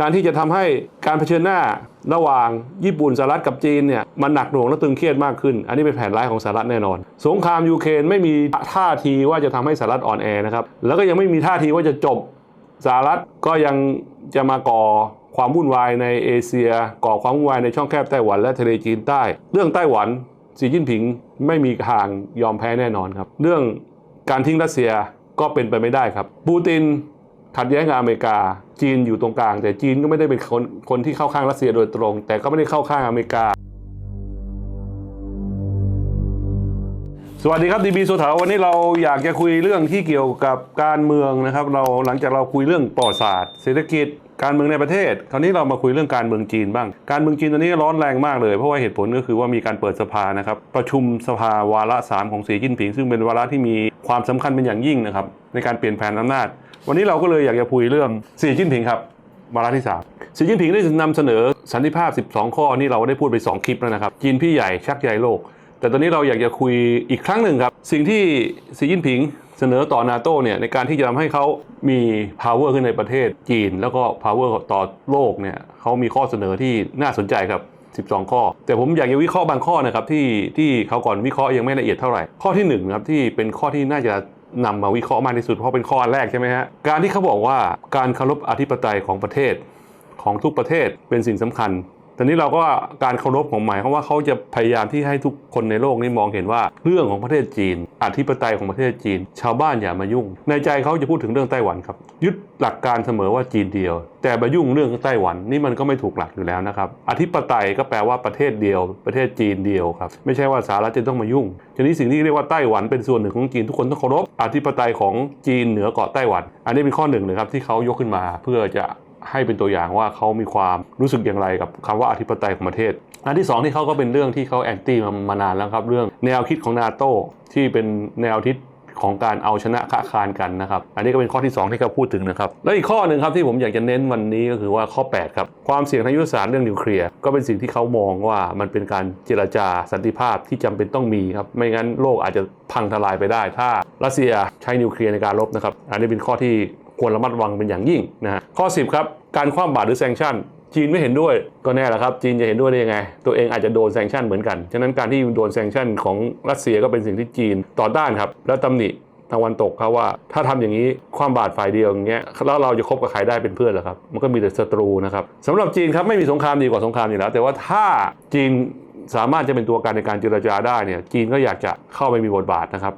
การที่จะทำให้การเผชิญหน้าระหว่างญี่ปุ่นสหรัฐกับจีนเนี่ยมันหนักหน่วงและตึงเครียดมากขึ้น อันนี้เป็นแผนร้ายของสหรัฐแน่นอน สงครามยูเครนไม่มีท่าทีว่าจะทำให้สหรัฐอ่อนแอนะครับแล้วก็ยังไม่มีท่าทีว่าจะจบสหรัฐก็ยังจะมาก่อความวุ่นวายในเอเชีย ก่อความวุ่นวายในช่องแคบไต้หวันและทะเลจีนใต้ เรื่องไต้หวันสีจิ้นผิงไม่มีทางยอมแพ้แน่นอนครับ เรื่องการทิ้งรัสเซียก็เป็นไปไม่ได้ครับ ปูติน ขัดแย้งกับอเมริกา จีนอยู่ตรงกลาง แต่จีนก็ไม่ได้เป็นคนคนที่เข้าข้างรัสเซียโดยตรง แต่ก็ไม่ได้เข้าข้างอเมริกา สวัสดีครับดีบีโซถาวันนี้เราอยากจะคุยเรื่องที่เกี่ยวกับการเมืองนะครับ เราหลังจากเราคุยเรื่องประวัติศาสตร์เศรษฐกิจการเมืองในประเทศ คราวนี้เรามาคุยเรื่องการเมืองจีนบ้าง การเมืองจีนตอนนี้ร้อนแรงมากเลย เพราะว่าเหตุผลก็คือว่ามีการเปิดสภานะครับ ประชุมสภาวาระสามของสีจิ้นผิง ซึ่งเป็นวาระที่มีความสำคัญเป็นอย่างยิ่งนะครับในการเปลี่ยนแผนอำนาจ วันนี้เราก็เลยอยากจะคุยเรื่องสีจิ้นผิงครับวาระที่3สีจิ้นผิงได้นำเสนอสันติภาพ 12 ข้อนี่เราได้พูดไป 2 คลิปแล้วนะครับจีนพี่ใหญ่ชักใหญ่โลก แต่ตอนนี้เราอยากจะคุยอีกครั้งหนึ่งครับ สิ่งที่สีจิ้นผิงเสนอต่อนาโตเนี่ยในการที่จะทำให้เขามี power ขึ้นในประเทศจีน แล้วก็ power ต่อโลกเนี่ยเขามีข้อเสนอที่น่าสนใจครับ12 ข้อ แต่ผมอยากจะวิเคราะห์บางข้อนะครับที่ที่เขาก่อนวิเคราะห์ยังไม่ละเอียดเท่าไหร่ข้อที่1นะครับที่เป็นข้อที่น่าจะ นำมาวิเคราะห์มากที่สุดเพราะเป็นข้อแรกใช่ไหมฮะการที่เขาบอกว่าการเคารพอธิปไตยของประเทศของทุกประเทศเป็นสิ่งสำคัญ ตอนนี้เราก็การเคารพของหมายความว่าเขาจะพยายามที่ให้ทุกคนในโลกนี้มองเห็นว่าเรื่องของประเทศจีนอธิปไตยของประเทศจีน ชาวบ้านอย่ามายุ่ง ในใจเขาจะพูดถึงเรื่องไต้หวันครับ ยึดหลักการเสมอว่าจีนเดียว แต่มายุ่งเรื่องไต้หวันนี่มันก็ไม่ถูกหลักอยู่แล้วนะครับอธิปไตยก็แปลว่าประเทศเดียว ประเทศจีนเดียวครับไม่ใช่ว่าสหรัฐจะต้องมายุ่งทีนี้สิ่งที่เรียกว่าไต้หวันเป็นส่วนหนึ่งของจีนทุกคนต้องเคารพอธิปไตยของจีนเหนือเกาะไต้หวัน อันนี้เป็นข้อหนึ่งนะครับที่เขายกขึ้นมาเพื่อจะ ให้เป็นตัวอย่างว่าเขามีความรู้สึกอย่างไรกับคำว่าอธิปไตยของประเทศ อันที่สองที่เขาก็เป็นเรื่องที่เขาแอนตี้มานานแล้วครับ เรื่องแนวคิดของนาโตที่เป็นแนวคิดของการเอาชนะค้าคานกันนะครับ อันนี้ก็เป็นข้อที่ 2 ที่เขาพูดถึงนะครับ แล้วอีกข้อหนึ่งครับที่ผมอยากจะเน้นวันนี้ก็คือว่าข้อ 8 ครับ ความเสี่ยงทางยุทธศาสตร์เรื่องนิวเคลียร์ก็เป็นสิ่งที่เขามองว่ามันเป็นการเจรจาสันติภาพที่จำเป็นต้องมีครับ ไม่งั้นโลกอาจจะพังทลายไปได้ ถ้ารัสเซียใช้นิวเคลียร์ในการรบนะครับ อันนี้เป็นข้อที่ ควรระมัดระวังเป็นอย่างยิ่งนะฮะข้อ 10 ครับ การคว่ำบาตรหรือแซงชั่นจีนไม่เห็นด้วยก็แน่แหละครับ จีนจะเห็นด้วยได้ยังไง ตัวเองอาจจะโดนแซงชั่นเหมือนกัน ฉะนั้นการที่โดนแซงชั่นของรัสเซียก็เป็นสิ่งที่จีนต่อต้านครับ แล้วตำหนิตะวันตกครับว่า ถ้าทำอย่างนี้ความบาดฝ่ายเดียวอย่างเงี้ยแล้วเราจะคบกับใครได้เป็นเพื่อนเหรอครับ มันก็มีแต่ศัตรูนะครับสำหรับจีนครับไม่มีสงครามดีกว่าสงครามอยู่แล้ว แต่ว่าถ้าจีนสามารถจะเป็นตัวการในการเจรจาได้เนี่ยจีนก็อยากจะเข้าไปมีบทบาทนะครับ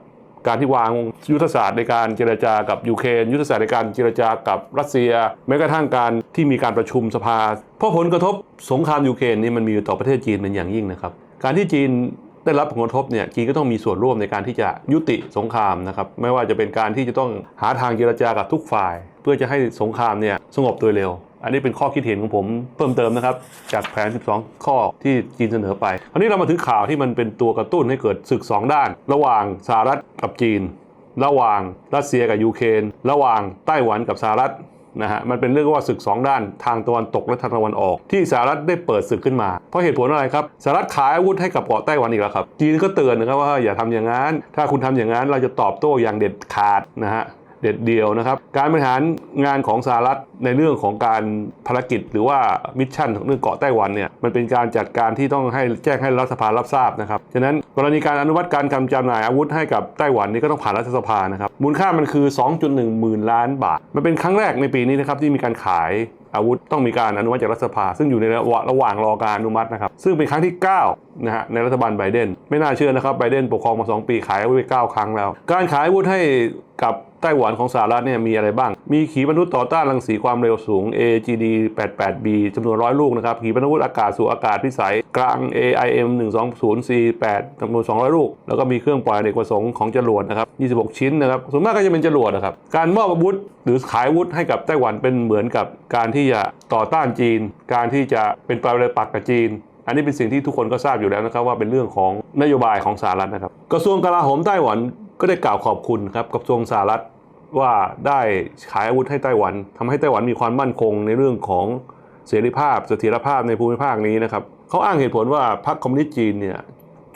การที่วางยุทธศาสตร์ในการเจรจากับยูเครนยุทธศาสตร์ในการเจรจากับรัสเซีย แม้กระทั่งการที่มีการประชุมสภา เพราะผลกระทบสงครามยูเครนนี่มันมีต่อประเทศจีนเป็นอย่างยิ่งนะครับ การที่จีนได้รับผลกระทบเนี่ยจีนก็ต้องมีส่วนร่วมในการที่จะยุติสงครามนะครับไม่ว่าจะเป็นการที่จะต้องหาทางเจรจากับทุกฝ่าย เพื่อจะให้สงครามเนี่ยสงบโดยเร็ว อันนี้เป็นข้อคิดเห็นของผมเพิ่มเติมนะครับ จากแผน 12 ข้อที่จีนเสนอไป คราวนี้เรามาถึงข่าวที่มันเป็นตัวกระตุ้นให้เกิดศึก 2 ด้าน ระหว่างสหรัฐกับจีน ระหว่างรัสเซียกับยูเครนระหว่างไต้หวันกับสหรัฐนะฮะมันเป็นเรื่องว่าศึก 2 ด้านทางตะวันตกและทางตะวันออก ที่สหรัฐได้เปิดศึกขึ้นมา เพราะเหตุผลอะไรครับสหรัฐขายอาวุธให้กับเกาะไต้หวันอีกแล้วครับจีนก็เตือนนะครับว่าอย่าทำอย่างนั้น ถ้าคุณทำอย่างนั้นเราจะตอบโต้อย่างเด็ดขาดนะฮะ เด็ดเดียวนะครับ การบริหารงานของสหรัฐในเรื่องของการภารกิจ หรือว่ามิชชั่นของเรื่องเกาะไต้หวันเนี่ยมันเป็นการจัดการที่ต้องให้แจ้งให้รัฐสภารับทราบนะครับฉะนั้นกรณีการอนุมัติการกำจำหน่ายอาวุธให้กับไต้หวันนี่ก็ต้องผ่านรัฐสภานะครับมูลค่ามันคือ 2.1 หมื่นล้านบาท มันเป็นครั้งแรกในปีนี้นะครับที่มีการขายอาวุธต้องมีการอนุมัติจากรัฐสภา ซึ่งอยู่ในระหว่างระหว่างรอการอนุมัตินะครับ ซึ่งเป็นครั้งที่ 9 นะฮะในรัฐบาลไบเดน ไม่น่าเชื่อนะครับไบเดนปกครองมา 2 ปีขายอาวุธไป 9 ครั้งแล้ว การขายอาวุธให้กับ ไต้หวันของสหรัฐเนี่ยมีอะไรบ้าง มีขีปนาวุธต่อต้านรังสีความเร็วสูง AGD 88B จำนวนร้อยลูกนะครับ ขีปนาวุธอากาศสู่อากาศพิสัยกลาง AIM 120C8 จำนวน 200 ลูก แล้วก็มีเครื่องปล่อยอเนกประสงค์ของจรวดนะครับ 26 ชิ้นนะครับ ส่วนมากก็จะเป็นจรวดนะครับ การมอบอาวุธหรือขายอาวุธให้กับไต้หวันเป็นเหมือนกับการที่จะต่อต้านจีน การที่จะเป็นปลายเลยปักกับจีนอันนี้เป็นสิ่งที่ทุกคนก็ทราบอยู่แล้วนะครับว่าเป็นเรื่องของนโยบายของสหรัฐนะครับ กระทรวงกลาโหมไต้หวันก็ได้กล่าวขอบคุณครับกระทรวงสหรัฐ ว่าได้ขายอาวุธให้ไต้หวันทำให้ไต้หวันมีความมั่นคงในเรื่องของเสรีภาพเสถียรภาพในภูมิภาคนี้นะครับเขาอ้างเหตุผลว่าพรรคคอมมิวนิสต์จีนเนี่ย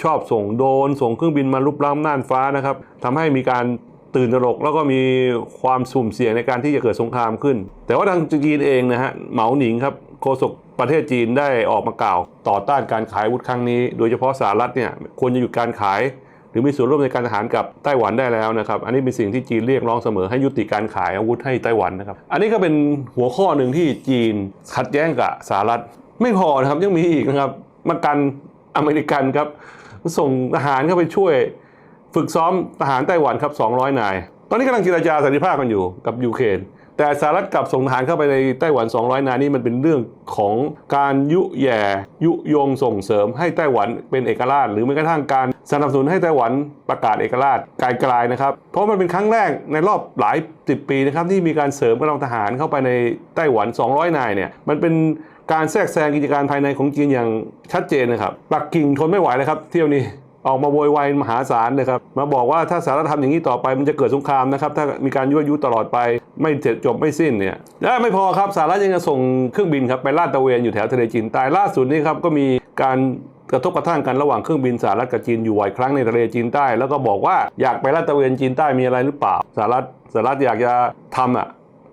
ชอบส่งโดนส่งเครื่องบินมาลุกล้ำน่านฟ้านะครับทำให้มีการตื่นตระหนกแล้วก็มีความสุ่มเสี่ยงในการที่จะเกิดสงครามขึ้น แต่ว่าทางจีนเองนะฮะเหมาหนิงครับโฆษกประเทศจีนได้ออกมากล่าว ต่อต้านการขายอาวุธครั้งนี้ โดยเฉพาะสหรัฐเนี่ยควรจะหยุดการขาย รือมีส่วนร่วมในการทหารกับไต้หวันได้แล้วนะครับ อันนี้เป็นสิ่งที่จีนเรียกร้องเสมอให้ยุติการขายอาวุธให้ไต้หวันนะครับ อันนี้ก็เป็นหัวข้อหนึ่งที่จีนขัดแย้งกับสหรัฐ ไม่พอนะครับยังมีอีกนะครับมากันอเมริกันครับส่งทหารเข้าไปช่วย ฝึกซ้อมทหารไต้หวันครับ200 นาย ตอนนี้กำลังเจรจาสันติภาพกันอยู่กับยูเครน แต่สหรัฐกลับส่งทหารเข้าไปในไต้หวัน 200 นายนี่มันเป็นเรื่องของการยุแย่ยุยงส่งเสริมให้ไต้หวันเป็นเอกราช หรือแม้กระทั่งการสนับสนุนให้ไต้หวันประกาศเอกราชไกลๆนะครับ เพราะมันเป็นครั้งแรกในรอบหลายสิบปีนะครับที่มีการเสริมกำลังทหารเข้าไปในไต้หวัน 200 นายเนี่ยมันเป็นการแทรกแซงกิจการภายในของจีนอย่างชัดเจนนะครับปักกิ่งทนไม่ไหวเลยครับเที่ยวนี้ออกมาโวยวายมหาศาลเลยครับ มาบอกว่าถ้าสหรัฐทำอย่างนี้ต่อไปมันจะเกิดสงครามนะครับ ถ้ามีการยั่วยุตลอดไป ไม่เสร็จจบไม่สิ้นเนี่ยและไม่พอครับสหรัฐยังจะส่งเครื่องบินครับไปลาดตระเวนอยู่แถวทะเลจีนใต้ล่าสุดนี้ครับก็มีการกระทบกระทั่งกันระหว่างเครื่องบินสหรัฐกับจีนอยู่บ่อยครั้งในทะเลจีนใต้ แล้วก็บอกว่าอยากไปลาดตระเวนจีนใต้มีอะไรหรือเปล่าสหรัฐสหรัฐอยากจะทำอะ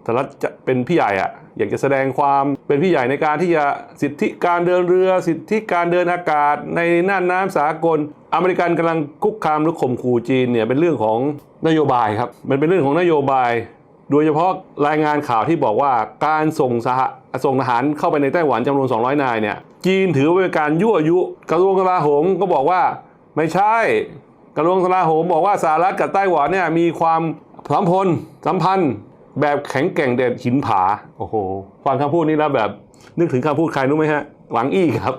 สหรัฐจะเป็นพี่ใหญ่อะอยากจะแสดงความเป็นพี่ใหญ่ในการที่จะสิทธิการเดินเรือ สิทธิการเดินอากาศ ในน่านน้ำสากล อเมริกันกำลังคุกคามหรือข่มขู่จีนเนี่ยเป็นเรื่องของนโยบายครับ มันเป็นเรื่องของนโยบาย โดยเฉพาะรายงานข่าวที่บอกว่าการส่งสหส่งทหารเข้าไปในไต้หวันจำนวน 200 นายเนี่ยจีนถือว่าเป็นการยั่วยุ กระทรวงกลาโหมก็บอกว่าไม่ใช่ กระทรวงกลาโหมบอกว่าสหรัฐกับไต้หวันเนี่ยมีความสัมพันธ์สัมพันธ์ แบบแข็งแกร่งเด็ดหินผาโอ้โหฟังคำพูดนี้แล้วแบบนึกถึงคำพูดใครรู้ไหมฮะหวังอี้ครับ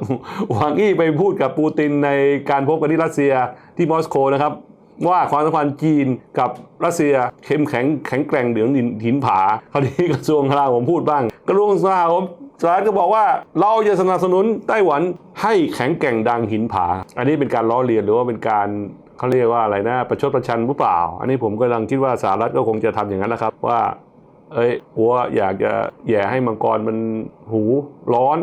หวังอี้ไปพูดกับปูตินในการพบกันที่รัสเซียที่มอสโกนะครับ ว่าความสัมพันธ์จีนกับรัสเซียเข้มแข็งแข็งแกร่งเดือดหินผาคราวนี้กระทรวงกลาโหมพูดบ้าง กระทรวงกลาโหมสหรัฐก็บอกว่าเราจะสนับสนุนไต้หวันให้แข็งแกร่งดังหินผา อันนี้เป็นการล้อเลียนหรือว่าเป็นการเขาเรียกว่าอะไรนะประชดประชันหรือเปล่า อันนี้ผมกำลังคิดว่าสหรัฐก็คงจะทำอย่างนั้นนะครับว่า เอ้ยหัวอยากจะแย่ให้มังกรมันหูร้อน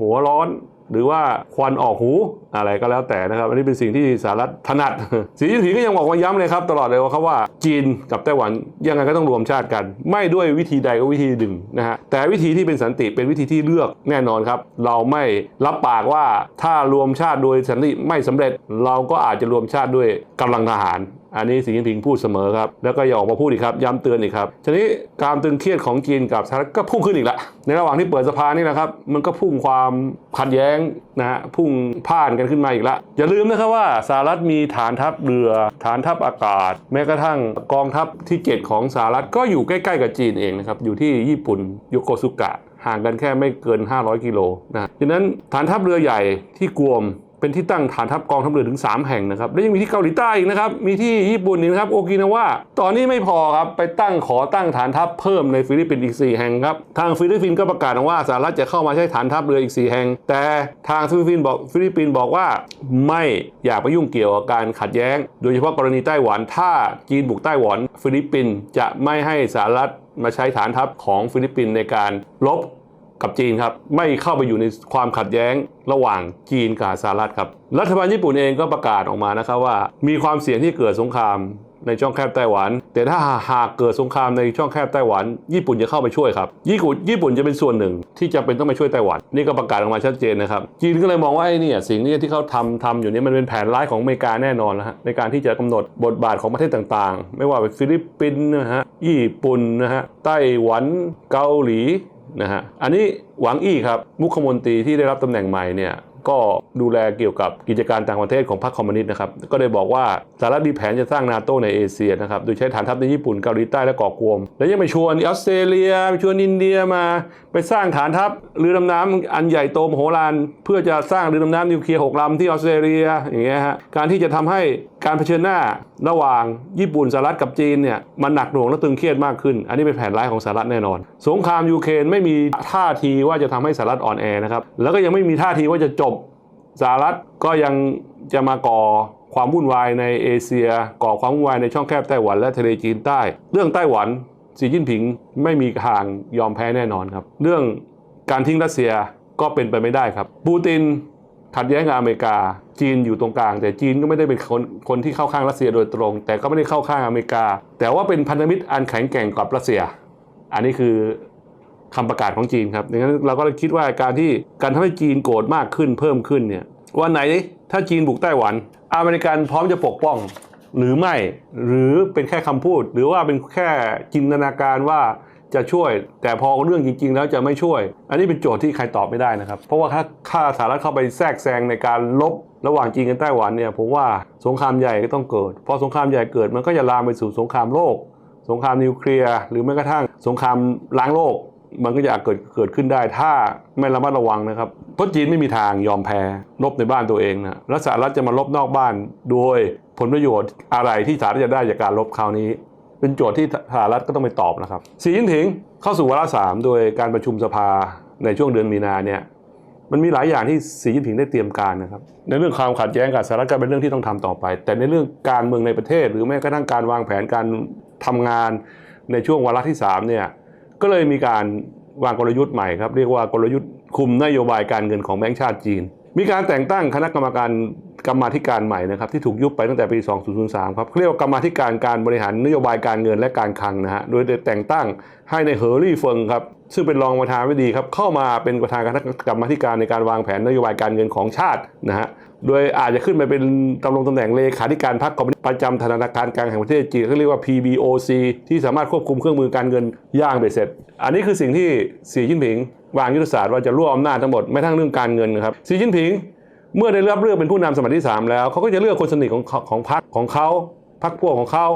หัวร้อน หรือว่าควันออกหูอะไรก็แล้วแต่นะครับ อันนี้เป็นสิ่งที่สหรัฐถนัด สีจิ้นผิงก็ยังบอกว่าย้ำเลยครับ ตลอดเลยว่าเขาว่าจีนกับไต้หวันยังไงก็ต้องรวมชาติกัน ไม่ด้วยวิธีใดก็วิธีหนึ่งนะฮะแต่วิธีที่เป็นสันติเป็นวิธีที่เลือกแน่นอนครับ เราไม่รับปากว่าถ้ารวมชาติโดยสันติไม่สำเร็จ เราก็อาจจะรวมชาติด้วยกำลังทหาร อันนี้สีจิ้นผิงพูดเสมอครับ แล้วก็อย่าออกมาพูดอีกครับ ย้ำเตือนอีกครับทีนี้การตึงเครียดของจีนกับสหรัฐก็พุ่งขึ้นอีกละ ในระหว่างที่เปิดสภานี่นะครับ มันก็พุ่งความขัดแย้งนะฮะ พุ่งพ่านกันขึ้นมาอีกละ อย่าลืมนะครับว่าสหรัฐมีฐานทัพเรือ ฐานทัพอากาศ แม้กระทั่งกองทัพที่ 7 ของสหรัฐก็อยู่ใกล้ๆกับจีนเองนะครับ อยู่ที่ญี่ปุ่นโยโกสุกะห่างกันแค่ไม่เกิน 500 กิโลนะดังนั้นฐานทัพเรือใหญ่ที่กวม เป็นที่ตั้งฐานทัพกองทัพเรือถึง 3 แห่งนะครับ และยังมีที่เกาหลีใต้อีกนะครับ มีที่ญี่ปุ่นอีกนะครับ โอกินาวาตอนนี้ไม่พอครับ ไปตั้งขอตั้งฐานทัพเพิ่มในฟิลิปปินส์อีก 4 แห่งครับ ทางฟิลิปปินส์ก็ประกาศว่าสหรัฐจะเข้ามาใช้ฐานทัพเรืออีก 4 แห่ง แต่ทางฟิลิปปินส์บอกฟิลิปปินส์บอกว่าไม่อยากไปยุ่งเกี่ยวกับการขัดแย้ง โดยเฉพาะกรณีไต้หวัน ถ้าจีนบุกไต้หวัน ฟิลิปปินส์จะไม่ให้สหรัฐมาใช้ฐานทัพของฟิลิปปินส์ในการลบ กับจีนครับไม่เข้าไปอยู่ในความขัดแย้งระหว่างจีนกับสหรัฐครับรัฐบาลญี่ปุ่นเองก็ประกาศออกมานะครับว่า มีความเสี่ยงที่เกิดสงครามในช่องแคบไต้หวัน แต่ถ้าหากเกิดสงครามในช่องแคบไต้หวัน ญี่ปุ่นจะเข้าไปช่วยครับ ญี่ปุ่นญี่ปุ่นจะเป็นส่วนหนึ่งที่จำเป็นต้องไปช่วยไต้หวัน นี่ก็ประกาศออกมาชัดเจนนะครับ จีนก็เลยมองว่าไอ้นี่สิ่งนี้ที่เขาทำทำอยู่นี้มันเป็นแผนร้ายของอเมริกาแน่นอนนะฮะในการที่จะกำหนดบทบาทของประเทศต่างๆ ไม่ว่าเป็นฟิลิปปินส์นะฮะญี่ปุ่นนะฮะไต้หวันเกาหลี นะฮะอันนี้หวังอี้ครับมุขมนตรีที่ได้รับตำแหน่งใหม่เนี่ย ก็ดูแลเกี่ยวกับกิจการต่างประเทศของพรรคคอมมิวนิสต์นะครับ ก็ได้บอกว่าสหรัฐมีแผนจะสร้างนาโตในเอเชียนะครับ โดยใช้ฐานทัพในญี่ปุ่นเกาหลีใต้และเกาะกวม แล้วยังไปชวนออสเตรเลียไปชวนอินเดียมา ไปสร้างฐานทัพเรือดำน้ำอันใหญ่โตมโหฬารเพื่อจะสร้างเรือดำน้ำนิวเคลียร์หกลำที่ออสเตรเลียอย่างเงี้ยฮะการที่จะทำให้การเผชิญหน้าระหว่างญี่ปุ่นสหรัฐกับจีนเนี่ยมันหนักหน่วงและตึงเครียดมากขึ้น อันนี้เป็นแผนร้ายของสหรัฐแน่นอน สงครามยูเครนไม่มีท่าทีว่าจะทำให้สหรัฐอ่อนแอนะครับแล้วก็ยังไม่มีท่าทีว่าจะจบ สหรัฐก็ยังจะมาก่อความวุ่นวายในเอเชีย ก่อความวุ่นวายในช่องแคบไต้หวันและทะเลจีนใต้ เรื่องไต้หวันสีจิ้นผิงไม่มีทางยอมแพ้แน่นอนครับ เรื่องการทิ้งรัสเซียก็เป็นไปไม่ได้ครับ ปูตินขัดแย้งกับอเมริกา จีนอยู่ตรงกลาง แต่จีนก็ไม่ได้เป็นคนคนที่เข้าข้างรัสเซียโดยตรง แต่ก็ไม่ได้เข้าข้างอเมริกา แต่ว่าเป็นพันธมิตรอันแข็งแกร่งกับรัสเซีย อันนี้คือ คำประกาศของจีนครับดังนั้นเราก็เลยคิดว่าการที่การทำให้จีนโกรธมากขึ้นเพิ่มขึ้นเนี่ยวันไหนถ้าจีนบุกไต้หวัน อเมริกันพร้อมจะปกป้องหรือไม่หรือเป็นแค่คำพูด หรือว่าเป็นแค่จินตนาการว่าจะช่วย แต่พอเรื่องจริง ๆ แล้วจะไม่ช่วย อันนี้เป็นโจทย์ที่ใครตอบไม่ได้นะครับ เพราะว่าถ้าถ้าสหรัฐเข้าไปแทรกแซงในการลบระหว่างจีนกับไต้หวันเนี่ยผมว่าสงครามใหญ่ก็ต้องเกิดพอสงครามใหญ่เกิดมันก็จะลามไปสู่สงครามโลก สงครามนิวเคลียร์หรือแม้กระทั่งสงครามล้างโลก มันก็จะอาจเกิดเกิดขึ้นได้ ถ้าไม่ระมัดระวังนะครับเพราะจีนไม่มีทางยอมแพ้ลบในบ้านตัวเองนะแล้วสหรัฐจะมาลบนอกบ้านโดยผลประโยชน์อะไรที่สหรัฐจะได้จากการลบคราวนี้ เป็นโจทย์ที่สหรัฐก็ต้องไปตอบนะครับสีจิ้นผิงเข้าสู่วาระสามโดยการประชุมสภาในช่วงเดือนมีนาเนี่ยมันมีหลายอย่างที่สีจิ้นผิงได้เตรียมการนะครับ ในเรื่องความขัดแย้งกับสหรัฐก็เป็นเรื่องที่ต้องทำต่อไป แต่ในเรื่องการเมืองในประเทศ หรือแม้กระทั่งการวางแผนการทำงานในช่วงวาระที่3เนี่ย ก็เลยมีการวางกลยุทธ์ใหม่ครับ เรียกว่ากลยุทธ์คุมนโยบายการเงินของแบงก์ชาติจีน มีการแต่งตั้งคณะกรรมการกรรมาธิการใหม่นะครับที่ถูกยุบไปตั้งแต่ปี 2003 ครับเรียกว่ากรรมาธิการการบริหารนโยบายการเงินและการคลังนะฮะโดยแต่งตั้งให้ในเหอรี่เฟิงครับซึ่งเป็นรองประธานวิดีครับเข้ามาเป็นประธานคณะกรรมาธิการในการวางแผนนโยบายการเงินของชาตินะฮะ โดยอาจจะขึ้นไปเป็นตำรงตำแหน่งเลขาธิการพรรคคอมมิวนิสต์ประจำธนาคารกลางแห่งประเทศจีนเขาเรียกว่า PBOC ที่สามารถควบคุมเครื่องมือการเงินย่างเบ็ดเสร็จ อันนี้คือสิ่งที่สีจิ้นผิง วางยุทธศาสตร์ว่าจะรวบอำนาจทั้งหมดไม่ทั้งเรื่องการเงินนะครับสีจิ้นผิง เมื่อได้รับเลือกเป็นผู้นำสมัยที่ 3 แล้วเขาก็จะเลือกคนสนิทของของพรรคของเขาพรรคพวกของเขา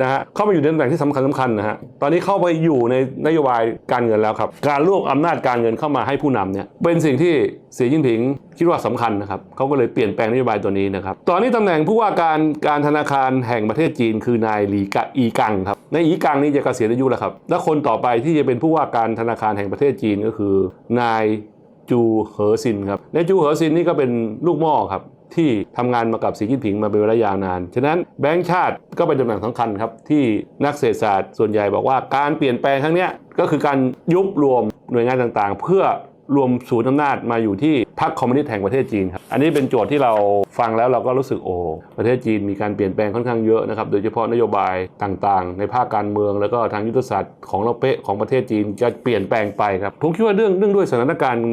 นะฮะเข้ามาอยู่ในตำแหน่งที่สำคัญสำคัญนะฮะตอนนี้เข้าไปอยู่ในนโยบายการเงินแล้วครับ การรวบอำนาจการเงินเข้ามาให้ผู้นำเนี่ยเป็นสิ่งที่เสีจิ้นผิงคิดว่าสำคัญนะครับเขาก็เลยเปลี่ยนแปลงนโยบายตัวนี้นะครับตอนนี้ตำแหน่งผู้ว่าการการธนาคารแห่งประเทศจีน คือนายหลีกะอีกังครับนายอีกังนี่จะเกษียณอายุแล้วครับและคนต่อไปที่จะเป็นผู้ว่าการธนาคารแห่งประเทศจีนก็คือนายจูเหอซินครับในจูเหอซินนี่ก็เป็นลูกหม้อครับ ที่ทำงานมากับสีจิ้นผิงมาเป็นเวลายาวนาน ฉะนั้นแบงก์ชาติก็เป็นตำแหน่งสำคัญครับ ที่นักเศรษฐศาสตร์ส่วนใหญ่บอกว่าการเปลี่ยนแปลงครั้งนี้ก็คือการยุบรวมหน่วยงานต่างๆ เพื่อรวมศูนย์อำนาจมาอยู่ที่พรรคคอมมิวนิสต์แห่งประเทศจีนครับ อันนี้เป็นโจทย์ที่เราฟังแล้วเราก็รู้สึกโอ้ประเทศจีนมีการเปลี่ยนแปลงค่อนข้างเยอะนะครับ โดยเฉพาะนโยบายต่างๆ ในภาคการเมือง แล้วก็ทางยุทธศาสตร์ของเราเป๊ะของประเทศจีนจะเปลี่ยนแปลงไปครับผมคิดว่าเรื่องเรื่องด้วยสถานการณ์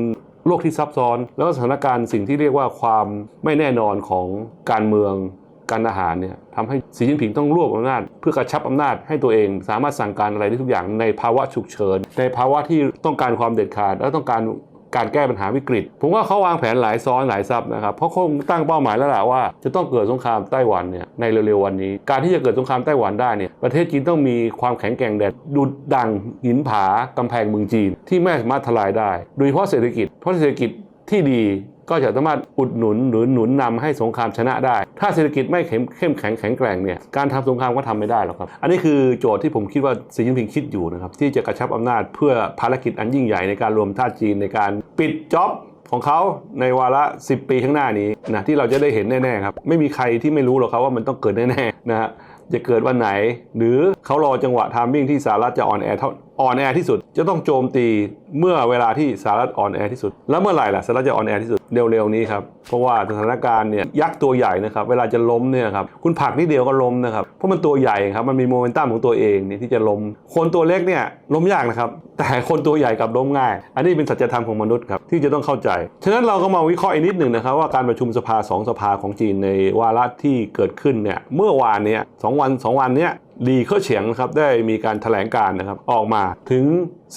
โลกที่ซับซ้อน แล้วก็สถานการณ์สิ่งที่เรียกว่าความไม่แน่นอนของการเมืองการอาหารเนี่ยทำให้สีจิ้นผิงต้องรวบอำนาจ เพื่อกระชับอำนาจให้ตัวเอง สามารถสั่งการอะไรได้ทุกอย่างในภาวะฉุกเฉิน ในภาวะที่ต้องการความเด็ดขาด และต้องการ การแก้ปัญหาวิกฤต ผมว่าเขาวางแผนหลายซ้อนหลายซับนะครับเพราะเขาตั้งเป้าหมายแล้วแหละว่า จะต้องเกิดสงครามไต้หวันเนี่ยในเร็วๆวันนี้ การที่จะเกิดสงครามไต้หวันได้เนี่ยประเทศจีนต้องมีความแข็งแกร่งแดดดุดดังหินผากำแพงเมืองจีน ที่ไม่สามารถทลายได้ โดยเฉพาะเศรษฐกิจเพราะเศรษฐกิจที่ดี ก็จะสามารถอุดหนุนหรือหนุนนำให้สงครามชนะได้ ถ้าเศรษฐกิจไม่เข้มแข็งแข็งแกร่งเนี่ยการทำสงครามก็ทำไม่ได้หรอกครับ อันนี้คือโจทย์ที่ผมคิดว่าสีจิ้นผิงคิดอยู่นะครับที่จะกระชับอำนาจเพื่อภารกิจอันยิ่งใหญ่ในการรวมท่าตุจีนในการปิดจ็อบของเขาในวาระ 10 ปีข้างหน้านี้นะที่เราจะได้เห็นแน่ๆครับไม่มีใครที่ไม่รู้หรอกครับว่ามันต้องเกิดแน่ๆนะฮะจะเกิดวันไหน หรือเขารอจังหวะทามมิ่งที่สหรัฐจะอ่อนแอเท่า อ่อนแอที่สุด จะต้องโจมตีเมื่อเวลาที่สหรัฐอ่อนแอที่สุด แล้วเมื่อไหร่ล่ะสหรัฐจะอ่อนแอที่สุดเร็วๆนี้ครับเพราะว่าสถานการณ์เนี่ยยักษ์ตัวใหญ่นะครับเวลาจะล้มเนี่ยครับคุณผักนิดเดียวก็ล้มนะครับเพราะมันตัวใหญ่ครับมันมีโมเมนตัมของตัวเองเนี่ยที่จะล้ม คนตัวเล็กเนี่ยล้มยากนะครับแต่คนตัวใหญ่กลับล้มง่าย อันนี้เป็นสัจธรรมของมนุษย์ครับที่จะต้องเข้าใจฉะนั้นเราก็มาวิเคราะห์อีกนิดหนึ่งนะครับว่าการประชุมสภาสองสภาของจีนในวาระที่เกิดขึ้นเนี่ยเมื่อวานเนี่ยสองวันสองวันเนี้ย ดีเข้าเฉียงนะครับได้มีการแถลงการนะครับออกมาถึง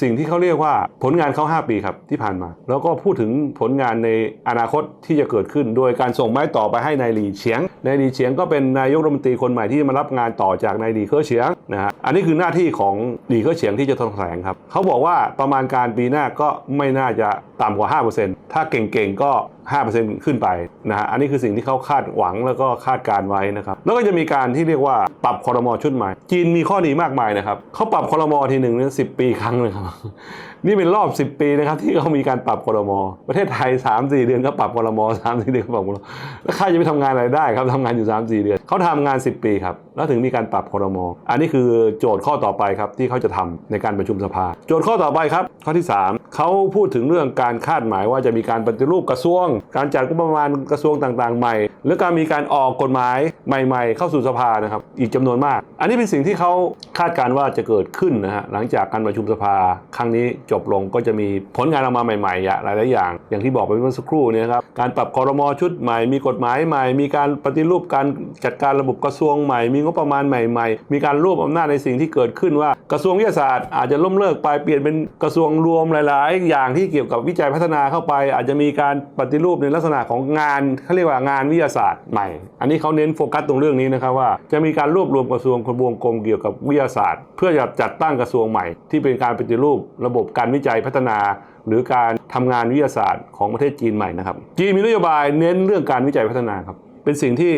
สิ่งที่เขาเรียกว่าผลงานเขา 5 ปีครับที่ผ่านมา แล้วก็พูดถึงผลงานในอนาคตที่จะเกิดขึ้น โดยการส่งไม้ต่อไปให้นายหลีเฉียงนายหลีเฉียงก็เป็นนายกรัฐมนตรีคนใหม่ที่มารับงานต่อจากนายหลีเค่อเฉียง นะฮะอันนี้คือหน้าที่ของหลีเค่อเฉียงที่จะทองแถลงครับเขาบอกว่าประมาณการปีหน้าก็ไม่น่าจะต่ำกว่า 5%ถ้าเก่งๆก็ 5%ขึ้นไปนะฮะอันนี้คือสิ่งที่เขาคาดหวังแล้วก็คาดการไว้นะครับแล้วก็จะมีการที่เรียกว่าปรับคอรมอชุดใหม่ จีนมีข้อดีมากมายนะครับเขาปรับคอรมอทีหนึ่งเนี่ยสิปีครั้งเลยครับ นี่เป็นรอบ 10 ปีนะครับ ที่เขามีการปรับครมประเทศไทย 3-4 เดือนก็ปรับครม3-4เดือนก็ปรับครมแล้วใครจะไปทำงานอะไรได้ครับทำงานอยู่ 3-4 เดือนเขาทำงาน 10 ปีครับแล้วถึงมีการปรับครมอันนี้คือโจทย์ข้อต่อไปครับที่เขาจะทำในการประชุมสภา โจทย์ข้อต่อไปครับ ข้อที่ 3เขาพูดถึงเรื่องการคาดหมายว่าจะมีการปฏิรูปกระทรวง การจัดงบประมาณกระทรวงต่างๆ ใหม่หรือการมีการออกกฎหมายใหม่ๆ เข้าสู่สภานะครับอีกจำนวนมาก อันนี้เป็นสิ่งที่เขาคาดการณ์ว่าจะเกิดขึ้นนะฮะหลังจากการประชุมสภาครั้งนี้จบลงก็จะมีผลงานออกมาใหม่ๆหลายๆอย่าง อย่างที่บอกไปเมื่อสักครู่นี่ยนะครับการปรับคอรมอชุดใหม่ มีกฎหมายใหม่ มีการปฏิรูปการจัดการระบบกระทรวงใหม่ มีงบประมาณใหม่ ๆ มีการรวบอำนาจในสิ่งที่เกิดขึ้นว่า กระทรวงวิทยาศาสตร์อาจจะล้มเลิกไปเปลี่ยนเป็นกระทรวงรวมหลาย ๆ อย่างที่เกี่ยวกับวิจัยพัฒนาเข้าไป อาจจะมีการปฏิรูปในลักษณะของงานเขาเรียกว่างานวิทยาศาสตร์ใหม่ อันนี้เขาเน้นโฟกัสตรงเรื่องนี้นะครับว่าจะมีการรวบรวมกระทรวงคนวงกลมเกี่ยวกับวิทยาศาสตร์ เพื่อจะจัดตั้งกระทรวงใหม่ ที่เป็นการปฏิรูประบบการวิจัยพัฒนา หรือการทำงานวิทยาศาสตร์ของประเทศจีนใหม่นะครับ จีนมีนโยบายเน้นเรื่องการวิจัยพัฒนาครับ เป็นสิ่งที่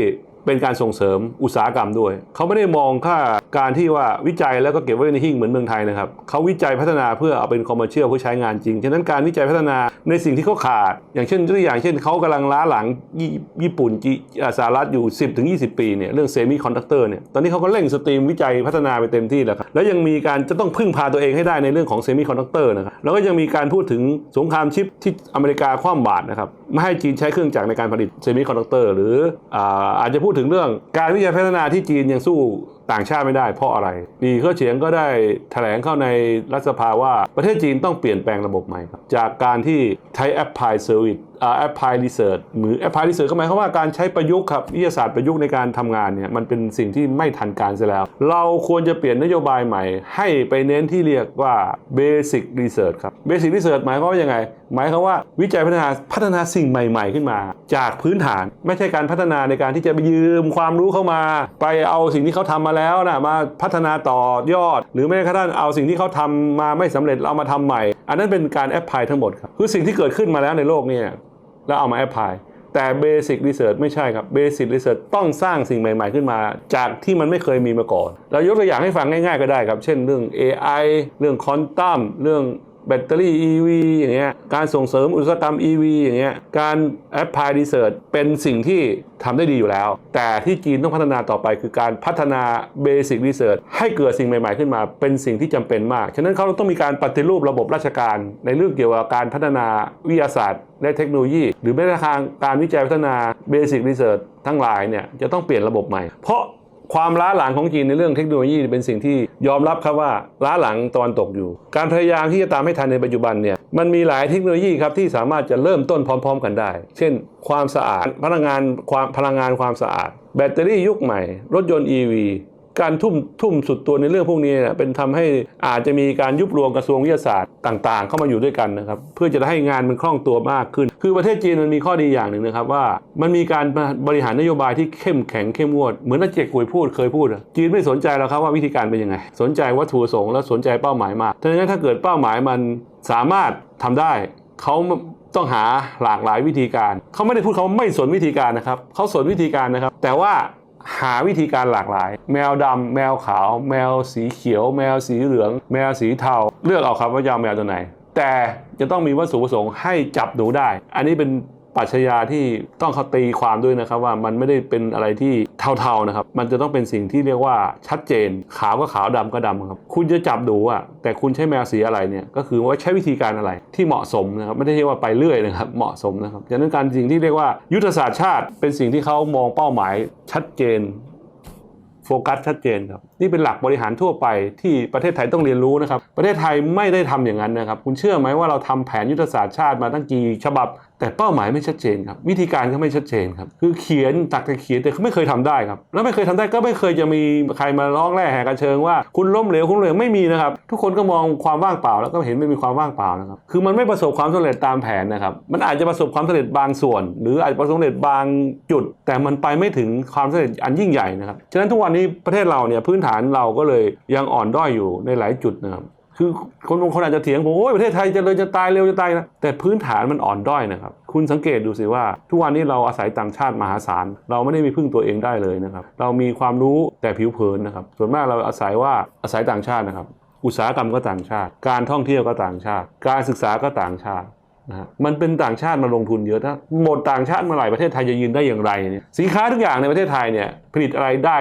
เป็นการส่งเสริมอุตสาหกรรมด้วย เขาไม่ได้มองค่าการที่ว่าวิจัยแล้วก็เก็บไว้ในหิ้งเหมือนเมืองไทยนะครับเขาวิจัยพัฒนาเพื่อเอาเป็นคอมเมอร์เชียลเพื่อใช้งานจริง ฉะนั้นการวิจัยพัฒนาในสิ่งที่เขาขาด อย่างเช่นตัวอย่างเช่นเขากำลังล้าหลังญี่ญี่ปุ่นจีสหรัฐอยู่ 10ถึง20 ปีเนี่ยเรื่องเซมิคอนดักเตอร์เนี่ยตอนนี้เขาก็เร่งสตรีมวิจัยพัฒนาไปเต็มที่แล้วครับแล้วยังมีการจะต้องพึ่งพาตัวเองให้ได้ในเรื่องของเซมิคอนดักเตอร์นะครับแล้วก็ยังมีการพูดถึงสงครามชิปที่อเมริกาคว่ำบาตรนะครับไม่ให้จีนใช้เครื่องจักรในการผลิตเซมิคอนดักเตอร์หรืออาอาจจะพูดถึงเรื่องการวิจัยพัฒนาที่จีนยังสู้ ต่างชาติไม่ได้เพราะอะไร ดีเคอเฉียงก็ได้แถลงเข้าในรัฐสภาว่าประเทศจีนต้องเปลี่ยนแปลงระบบใหม่ครับ จากการที่ใช้ Apply Service อ่า Apply Research หรือ Apply Research ก็หมายความว่าการใช้ประยุกต์ครับวิทยาศาสตร์ประยุกต์ในการทำงานเนี่ยมันเป็นสิ่งที่ไม่ทันการเสียแล้ว เราควรจะเปลี่ยนนโยบายใหม่ ให้ไปเน้นที่เรียกว่า Basic Research ครับ Basic Research หมายความว่ายังไง หมายความว่าวิจัยพัฒนาพัฒนาสิ่งใหม่ ๆ ขึ้นมา จากพื้นฐานไม่ใช่การพัฒนาในการที่จะไปยืมความรู้เข้ามา ไปเอาสิ่งที่เขาทำมาแล้วแล้วนะมาพัฒนาต่อยอด หรือแม้กระทั่งเอาสิ่งที่เขาทำมาไม่สำเร็จเอามาทำใหม่ อันนั้นเป็นการแอพพลายทั้งหมดครับคือสิ่งที่เกิดขึ้นมาแล้วในโลกเนี่ยแล้วเอามาแอพพลายแต่เบสิกรีเสิร์ชไม่ใช่ครับเบสิกรีเสิร์ชต้องสร้างสิ่งใหม่ ๆ ขึ้นมา จากที่มันไม่เคยมีมาก่อน เรายกตัวอย่างให้ฟังง่าย ๆ ก็ได้ครับ เช่นเรื่อง AI เรื่องคอนตัมเรื่อง แบตเตอรี่ EV อย่างเงี้ย การส่งเสริมอุตสาหกรรม EV อย่างเงี้ย การ Apply Research เป็นสิ่งที่ทำได้ดีอยู่แล้ว แต่ที่จีนต้องพัฒนาต่อไปคือการพัฒนา Basic Research ให้เกิดสิ่งใหม่ๆขึ้นมา เป็นสิ่งที่จำเป็นมาก ฉะนั้นเขาต้องมีการปฏิรูประบบราชการ ในเรื่องเกี่ยวกับการพัฒนาวิทยาศาสตร์และเทคโนโลยี หรือแม้กระทั่งการวิจัยพัฒนา Basic Research ทั้งหลายเนี่ยจะต้องเปลี่ยนระบบใหม่ เพราะ ความล้าหลังของจีนในเรื่องเทคโนโลยีเป็นสิ่งที่ยอมรับครับว่าล้าหลังตอนตกอยู่ การพยายามที่จะตามให้ทันในปัจจุบันเนี่ยมันมีหลายเทคโนโลยีครับที่สามารถจะเริ่มต้นพร้อม ๆ กันได้ เช่น ความสะอาดพลังงานความพลังงานความสะอาด แบตเตอรี่ยุคใหม่ รถยนต์ EV การทุ่มทุ่มสุดตัวในเรื่องพวกนี้เนี่ยเป็นทำให้อาจจะมีการยุบรวมกระทรวงวิทยาศาสตร์ต่างๆ เข้ามาอยู่ด้วยกันนะครับ เพื่อจะให้งานมันคล่องตัวมากขึ้น คือประเทศจีนมันมีข้อดีอย่างหนึ่งนะครับว่า มันมีการบริหารนโยบายที่เข้มแข็งเข้มงวด เหมือนอาเจกกุยพูดเคยพูด จีนไม่สนใจแล้วครับว่าวิธีการเป็นยังไง สนใจวัตถุประสงค์และสนใจเป้าหมายมากดังนั้นถ้าเกิดเป้าหมายมันสามารถทำได้เขาต้องหาหลากหลายวิธีการ เขาไม่ได้พูดเขาไม่สนวิธีการนะครับเขาสนวิธีการนะครับ แต่ว่า หาวิธีการหลากหลาย แมวดำแมวขาว แมวสีเขียว แมวสีเหลือง แมวสีเทา เลือกเอาครับว่าจะเอาแมวตัวไหน แต่จะต้องมีวัตถุประสงค์ให้จับหนูได้ อันนี้เป็น ปัชญาที่ต้องเขาตีความด้วยนะครับว่ามันไม่ได้เป็นอะไรที่เทาๆนะครับ มันจะต้องเป็นสิ่งที่เรียกว่าชัดเจน ขาวก็ขาวดำก็ดำครับ คุณจะจับหนูอะแต่คุณใช้แมวสีอะไรเนี่ยก็คือว่าใช้วิธีการอะไรที่เหมาะสมนะครับไม่ได้ใช่ว่าไปเรื่อยนะครับเหมาะสมนะครับดังนั้นการสิ่งที่เรียกว่ายุทธศาสตร์ชาติ เป็นสิ่งที่เขามองเป้าหมายชัดเจน โฟกัสชัดเจนครับ นี่เป็นหลักบริหารทั่วไปที่ประเทศไทยต้องเรียนรู้นะครับ ประเทศไทยไม่ได้ทำอย่างนั้นนะครับ คุณเชื่อไหมว่าเราทำแผนยุทธศาสตร์ชาติมาตั้งกี่ฉบับ แต่เป้าหมายไม่ชัดเจนครับ วิธีการก็ไม่ชัดเจนครับ คือเขียนตักแต่เขียนแต่ไม่เคยทำได้ครับ แล้วไม่เคยทำได้ก็ไม่เคยจะมีใครมาร้องแร่แหกกระเชิงว่าคุณล้มเหลวคุณเหลวไม่มีนะครับ ทุกคนก็มองความว่างเปล่า แล้วก็เห็นไม่มีความว่างเปล่านะครับ คือมันไม่ประสบความสำเร็จตามแผนนะครับ มันอาจจะประสบความสำเร็จบางส่วน หรืออาจจะประสบความสำเร็จบางจุด แต่มันไปไม่ถึงความสำเร็จอันยิ่งใหญ่นะครับ ฉะนั้นทุกวันนี้ประเทศเราเนี่ยพื้นฐานานเราก็เลยยังอ่อนด้อยอยู่ในหลายจุดนะครับคือคนบางคนอาจจะเถียงผมโอ้ยประเทศไทยจะเลยจะตายเร็วจะตายนะแต่พื้นฐานมันอ่อนด้อยนะครับ คุณสังเกตดูสิว่า ทุกวันนี้เราอาศัยต่างชาติมหาศาล เราไม่ได้มีพึ่งตัวเองได้เลยนะครับ เรามีความรู้แต่ผิวเผินนะครับ ส่วนมากเราอาศัยว่าอาศัยต่างชาตินะครับ อุตสาหกรรมก็ต่างชาติ การท่องเที่ยวก็ต่างชาติ การศึกษาก็ต่างชาติ นะฮะมันเป็นต่างชาติมาลงทุนเยอะถ้าหมดต่างชาติเมื่อไหร่ประเทศไทยจะยืนได้อย่างไรเนี่ยสินค้าทุกอย่างในประเทศไทยเนี่ยผลิตอะไรได้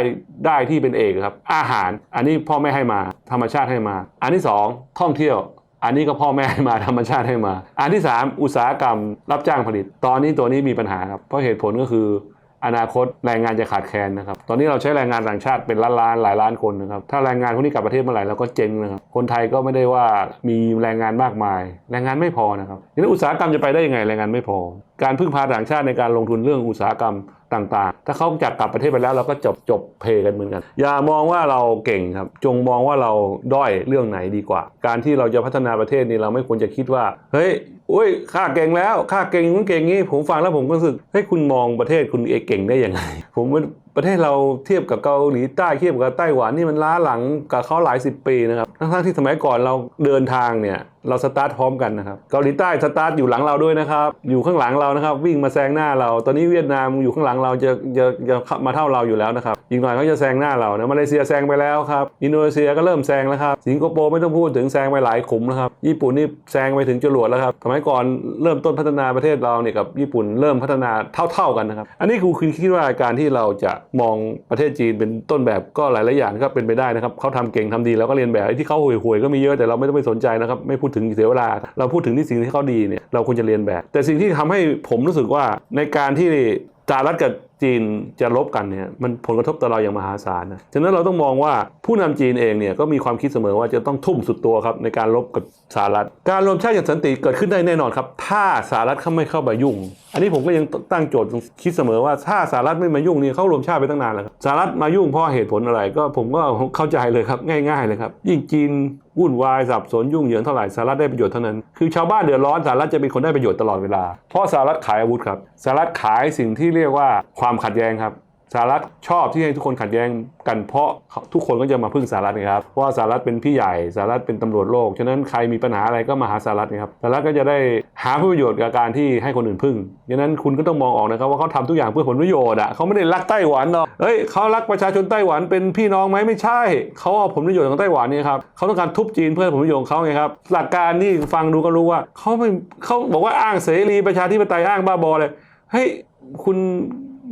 ได้ที่เป็นเอกครับ อาหารอันนี้พ่อแม่ให้มา ธรรมชาติให้มา อันที่สองท่องเที่ยวอันนี้ก็พ่อแม่ให้มาธรรมชาติให้มา อันที่ 3 อุตสาหกรรมรับจ้างผลิต ตอนนี้ตัวนี้มีปัญหาครับ เพราะเหตุผลก็คือ อนาคตแรงงานจะขาดแคลนนะครับ ตอนนี้เราใช้แรงงานต่างชาติเป็นล้านล้านๆหลายล้านคนนะครับ ถ้าแรงงานพวกนี้กลับประเทศเมื่อไหร่เราก็เจ๊งนะครับ คนไทยก็ไม่ได้ว่ามีแรงงานมากมาย แรงงานไม่พอนะครับทีนี้อุตสาหกรรมจะไปได้ยังไงแรงงานไม่พอ การพึ่งพาต่างชาติในการลงทุนเรื่องอุตสาหกรรมต่างๆ ถ้าเขาจากกลับประเทศไปแล้วเราก็จบจบเพกันเหมือนกัน อย่ามองว่าเราเก่งครับ จงมองว่าเราด้อยเรื่องไหนดีกว่า การที่เราจะพัฒนาประเทศนี่เราไม่ควรจะคิดว่า เฮ้ย อุ้ยข้าเก่งแล้วข้าเก่งนู้นเก่งงี้ ผมฟังแล้วผมก็รู้สึกเฮ้ยคุณมองประเทศคุณเองเก่งได้ยังไง ผมว่าประเทศเราเทียบกับเกาหลีใต้เทียบกับไต้หวันนี่มันล้าหลังกับเขาหลายสิบปีนะครับ ทั้งๆที่สมัยก่อนเราเดินทางเนี่ยเราสตาร์ทพร้อมกันนะครับเกาหลีใต้สตาร์ทอยู่หลังเราด้วยนะครับอยู่ข้างหลังเรานะครับ วิ่งมาแซงหน้าเรา ตอนนี้เวียดนามอยู่ข้างหลังเราจะจะจะมาเท่าเราอยู่แล้วนะครับอีกหน่อยเขาจะแซงหน้าเรานะมาเลเซียแซงไปแล้วครับอินโดนีเซียก็เริ่มแซงแล้วครับสิงคโปร์ไม่ต้องพูดถึงแซงไปหลายขุมแล้วครับญี่ปุ่นนี่แซงไปถึงจรวดแล้วครับสมัยก่อนเริ่มต้นพัฒนาประเทศเราเนี่ยกับญี่ปุ่นเริ่มพัฒนาเท่า ๆกันนะครับอันนี้คือคิดว่าการที่เราจะมองประเทศจีนเป็นต้นแบบก็หลายๆอย่างก็เป็นไปได้นะครับเขาทำเก่งทำดีแล้วก็เรียนแบบไอ้ที่เขาห่วยๆก็มีเยอะแต่เราไม่ต้องไปสนใจนะครับไม่พูดถึงเสียเวลา เราพูดถึงที่สิ่งที่เขาดีเนี่ยเราควรจะเรียนแบบ แต่สิ่งที่ทำให้ผมรู้สึกว่าในการที่จารัดกับ จีนจะลบกันเนี่ยมันผลกระทบต่อเราอย่างมหาศาลนะฉะนั้นเราต้องมองว่าผู้นำจีนเองเนี่ยก็มีความคิดเสมอว่าจะต้องทุ่มสุดตัวครับในการลบกับสหรัฐ การรวมชาติอย่างสันติเกิดขึ้นได้แน่นอนครับ ถ้าสหรัฐเขาไม่เข้ามายุ่ง อันนี้ผมก็ยังตั้งโจทย์คิดเสมอว่าถ้าสหรัฐไม่มายุ่งนี่เขารวมชาติไปตั้งนานแล้วครับสหรัฐมายุ่งเพราะเหตุผลอะไรก็ผมก็เข้าใจเลยครับง่าย ๆเลยครับยิ่งจีนวุ่นวายสับสนยุ่งเหยิงเท่าไหร่สหรัฐได้ประโยชน์เท่านั้น คือชาวบ้านเดือดร้อนสหรัฐจะเป็นคนได้ประโยชน์ตลอดเวลา เพราะสหรัฐขายอาวุธครับสหรัฐขายสิ่งที่เรียกว่าความขัดแย้งครับ สหรัฐชอบที่ให้ทุกคนขัดแย้งกันเพราะทุกคนก็จะมาพึ่งสหรัฐนะครับเพราะว่าสหรัฐเป็นพี่ใหญ่สหรัฐเป็นตำรวจโลกฉะนั้นใครมีปัญหาอะไรก็มาหาสหรัฐนะครับสหรัฐก็จะได้หาผลประโยชน์กับการที่ให้คนอื่นพึ่งฉะนั้นคุณก็ต้องมองออกนะครับว่าเขาทำทุกอย่างเพื่อผลประโยชน์อะเขาไม่ได้รักไต้หวันหรอกเฮ้ยเขารักประชาชนไต้หวันเป็นพี่น้องไหมไม่ใช่เขาเอาผลประโยชน์ของไต้หวันนี่ครับเขาต้องการทุบจีนเพื่อผลประโยชน์เขาไงครับหลักการนี่ฟังดูก็รู้ว่าเขาไม่เขาบอกว่าอ้างเสรีประชาธิปไตยอ้างบ้าบอเลยเฮ้ยคุณ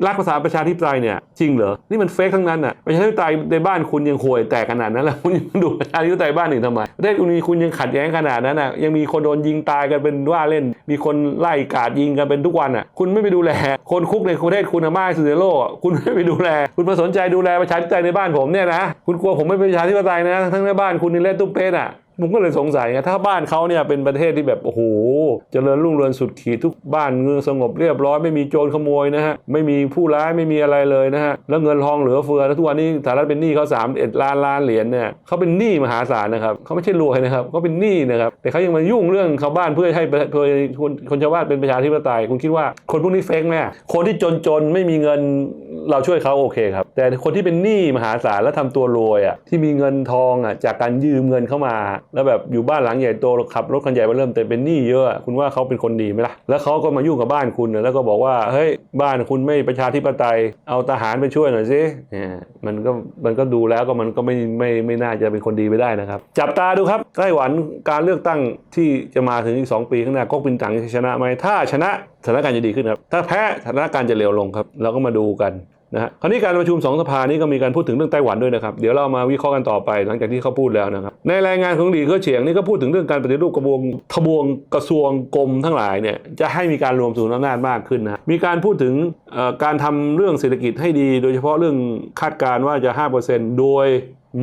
รักภาษาประชาธิปไตยเนี่ยจริงเหรอ นี่มันเฟกทั้งนั้นอะประชาธิปไตยในบ้านคุณยังห่วยแตกขนาดนั้นแล้วคุณยังดูประชาธิปไตยบ้านอื่นทำไมประเทศคุณมีคุณยังขัดแย้งขนาดนั้นอะยังมีคนโดนยิงตายกันเป็นว่าเล่น มีคนไล่กาดยิงกันเป็นทุกวันอะคุณไม่ไปดูแล คนคุกในประเทศคุณอะมาสุเดโลคุณไม่ไปดูแล คุณมาสนใจดูแลประชาธิปไตยในบ้านผมเนี่ยนะคุณกลัวผมไม่เป็นประชาธิปไตยนะทั้งในบ้านคุณนี่เล่นตุ๊กเป๊ะอะ ผมก็เลยสงสัยไงถ้าบ้านเขาเนี่ยเป็นประเทศที่แบบโอ้โหเจริญรุ่งเรืองสุดขีดทุกบ้านเมืองสงบเรียบร้อยไม่มีโจรขโมยนะฮะไม่มีผู้ร้ายไม่มีอะไรเลยนะฮะแล้วเงินทองเหลือเฟือแล้วทุกวันนี้สหรัฐเป็นหนี้เขาสามเอ็ดล้านล้านเหรียญเนี่ยเขาเป็นหนี้มหาศาลนะครับเขาไม่ใช่รวยนะครับเขาเป็นหนี้นะครับแต่เขายังมายุ่งเรื่องชาวบ้านเพื่อให้เพื่อคนคนชาวบ้านเป็นประชาธิปไตยคุณคิดว่าคนพวกนี้เฟกไหมคนที่จนๆไม่มีเงินเราช่วยเขาโอเคครับ แต่คนที่เป็นหนี้มหาศาลแล้วทำตัวรวยอะที่มีเงินทองอะจากการยืมเงินเข้ามา แล้วแบบอยู่บ้านหลังใหญ่โตขับรถคันใหญ่มาเริ่มแต่เป็นหนี้เยอะคุณว่าเขาเป็นคนดีไหมล่ะแล้วเขาก็มายุ่งกับบ้านคุณแล้วก็บอกว่าเฮ้ยบ้านคุณไม่ประชาธิปไตยเอาทหารไปช่วยหน่อยสิเนี่ยมันก็มันก็ดูแล้วก็มันก็ไม่ไม่ไม่น่าจะเป็นคนดีไปได้นะครับ จับตาดูครับไต้หวันการเลือกตั้งที่จะมาถึงอีก 2 ปีข้างหน้าก๊กปินตั๋งจะชนะไหมถ้าชนะสถานการณ์จะดีขึ้นครับถ้าแพ้สถานการณ์จะเลวลงครับเราก็มาดูกัน นะฮะคราวนี้การประชุมสองสภานี้ก็มีการพูดถึงเรื่องไต้หวันด้วยนะครับ เดี๋ยวเรามาวิเคราะห์กันต่อไปหลังจากที่เขาพูดแล้วนะครับ ในรายงานของหลีเค่อเฉียงนี่ก็พูดถึงเรื่องการปฏิรูปกระบวงทบวงกระทรวงกรมทั้งหลายเนี่ยจะให้มีการรวมศูนย์อำนาจมากขึ้นนะมีการพูดถึงการทำเรื่องเศรษฐกิจให้ดี โดยเฉพาะเรื่องคาดการณ์ว่าจะ 5%โดย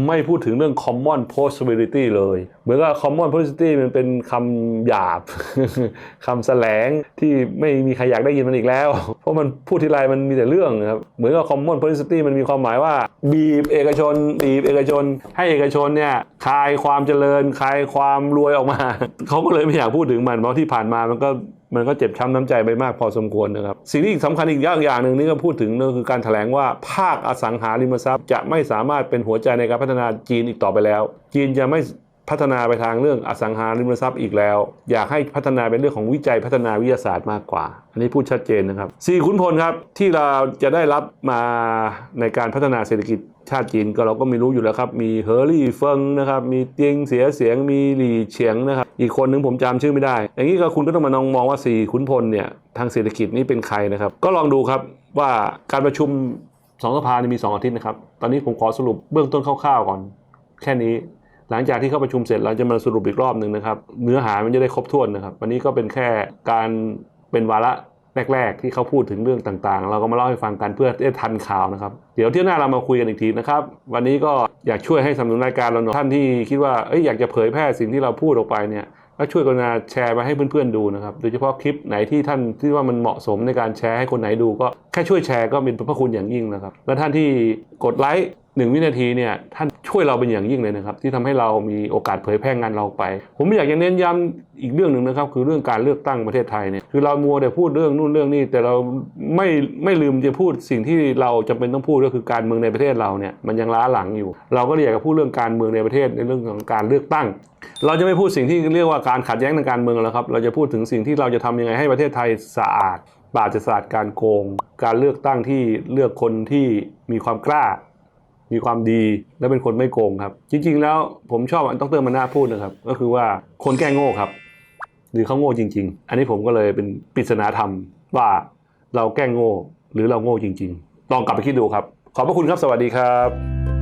ไม่พูดถึงเรื่อง common possibility เลย เหมือนกับ common possibility มันเป็นคำหยาบคำแสลงที่ไม่มีใครอยากได้ยินมันอีกแล้ว เพราะมันพูดทีไรมันมีแต่เรื่องครับ เหมือนกับ common possibility มันมีความหมายว่า บีบเอกชน บีบเอกชน ให้เอกชนเนี่ยคลายความเจริญคลายความรวยออกมา เขาก็เลยไม่อยากพูดถึงมันเพราะที่ผ่านมามันก็ มันก็เจ็บช้ำน้ำใจไปมากพอสมควรนะครับ สิ่งที่สำคัญอีกอย่างอย่างหนึ่งนี่ก็พูดถึงนั่นคือการแถลงว่าภาคอสังหาริมทรัพย์ จะไม่สามารถเป็นหัวใจในการพัฒนาจีนอีกต่อไปแล้ว จีนจะไม่ พัฒนาไปทางเรื่องอสังหาริมทรัพย์อีกแล้ว อยากให้พัฒนาเป็นเรื่องของวิจัยพัฒนาวิทยาศาสตร์มากกว่า อันนี้พูดชัดเจนนะครับสี่ขุนพลครับที่เราจะได้รับมาในการพัฒนาเศรษฐกิจชาติจีนก็เราก็ม่รู้อยู่แล้วครับ มีเฮอร์รี่เฟิงนะครับ มีเตียงเสียเสียง มีหลี่เฉียงนะครับ อีกคนนึงผมจำชื่อไม่ได้ อย่างนี้ก็คุณก็ต้องมามองมองว่าสี่ขุนพลเนี่ยทางเศรษฐกิจนี่เป็นใครนะครับ ก็ลองดูครับว่าการประชุมสองสภานี่มีสองอาทิตย์นะครับ ตอนนี้ผมขอสรุปเบื้องต้นคร่าวๆก่อน แค่นี้ หลังจากที่เข้าประชุมเสร็จเราจะมาสรุปอีกรอบหนึ่งนะครับ เนื้อหามันจะได้ครบถ้วนนะครับ วันนี้ก็เป็นแค่การเป็นวาระแรก ๆ ที่เขาพูดถึงเรื่องต่างๆ เราก็มาเล่าให้ฟังกันเพื่อได้ทันข่าวนะครับ เดี๋ยวเที่ยวหน้าเรามาคุยกันอีกทีนะครับ วันนี้ก็อยากช่วยให้สนับสนุนรายการเราหน่อยท่านที่คิดว่าเอ้ยอยากจะเผยแพร่สิ่งที่เราพูดออกไปเนี่ยก็ช่วยกรุณาแชร์ไปให้เพื่อนๆดูนะครับ โดยเฉพาะคลิปไหนที่ท่านที่ว่ามันเหมาะสมในการแชร์ให้คนไหนดู ก็แค่ช่วยแชร์ก็เป็นพระคุณอย่างยิ่งนะครับ และท่านที่กดไลค์ หนึ่งวินาทีเนี่ยท่านช่วยเราเป็นอย่างยิ่งเลยนะครับ ที่ทำให้เรามีโอกาสเผยแพร่งานเราไป ผมอยากจะเน้นย้ำอีกเรื่องหนึ่งนะครับ คือเรื่องการเลือกตั้งประเทศไทยเนี่ยคือเรามัวแต่พูดเรื่องนู่นเรื่องนี้แต่เราไม่ไม่ลืมจะพูดสิ่งที่เราจำเป็นต้องพูดก็คือการเมืองในประเทศเราเนี่ยมันยังล้าหลังอยู่ เราก็เลยอยากจะพูดเรื่องการเมืองในประเทศในเรื่องของการเลือกตั้ง เราจะไม่พูดสิ่งที่เรียกว่าการขัดแย้งทางการเมืองแล้วครับเราจะพูดถึงสิ่งที่เราจะทำยังไงให้ประเทศไทยสะอาดปราศจากการโกง การเลือกตั้งที่เลือกคนที่มีความกล้า มีความดีและเป็นคนไม่โกงครับ จริง ๆ แล้วผมชอบดรมานาพูดนะครับ ก็คือว่าคนแก้งโง่ครับ หรือเขาโง่จริง ๆ อันนี้ผมก็เลยเป็นปริศนาธรรมว่าเราแก้งโง่หรือเราโง่จริง ๆ ลองกลับไปคิดดูครับ ขอบพระคุณครับสวัสดีครับ